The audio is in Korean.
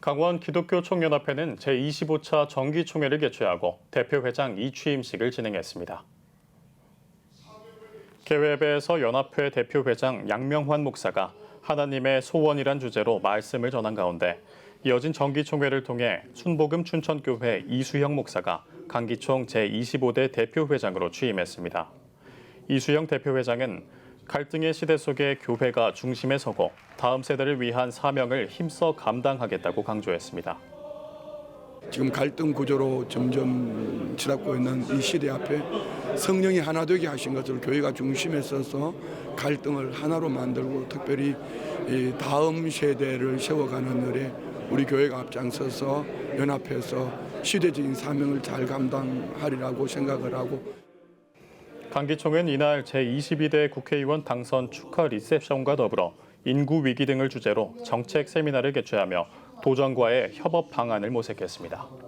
강원 기독교 총연합회는 제25차 정기총회를 개최하고 대표회장 이취임식을 진행했습니다. 개회배에서 연합회 대표회장 양명환 목사가 하나님의 소원이란 주제로 말씀을 전한 가운데 이어진 정기총회를 통해 순복음 춘천교회 이수영 목사가 강기총 제25대 대표회장으로 취임했습니다. 이수영 대표회장은 갈등의 시대 속에 교회가 중심에 서고 다음 세대를 위한 사명을 힘써 감당하겠다고 강조했습니다. 지금 갈등 구조로 점점 치닫고 있는 이 시대 앞에 성령이 하나 되게 하신 것을 교회가 중심에 서서 갈등을 하나로 만들고 특별히 이 다음 세대를 세워가는 일에 우리 교회가 앞장서서 연합해서 시대적인 사명을 잘 감당하리라고 생각을 하고 강기총은 이날 제22대 국회의원 당선 축하 리셉션과 더불어 인구 위기 등을 주제로 정책 세미나를 개최하며 도정과의 협업 방안을 모색했습니다.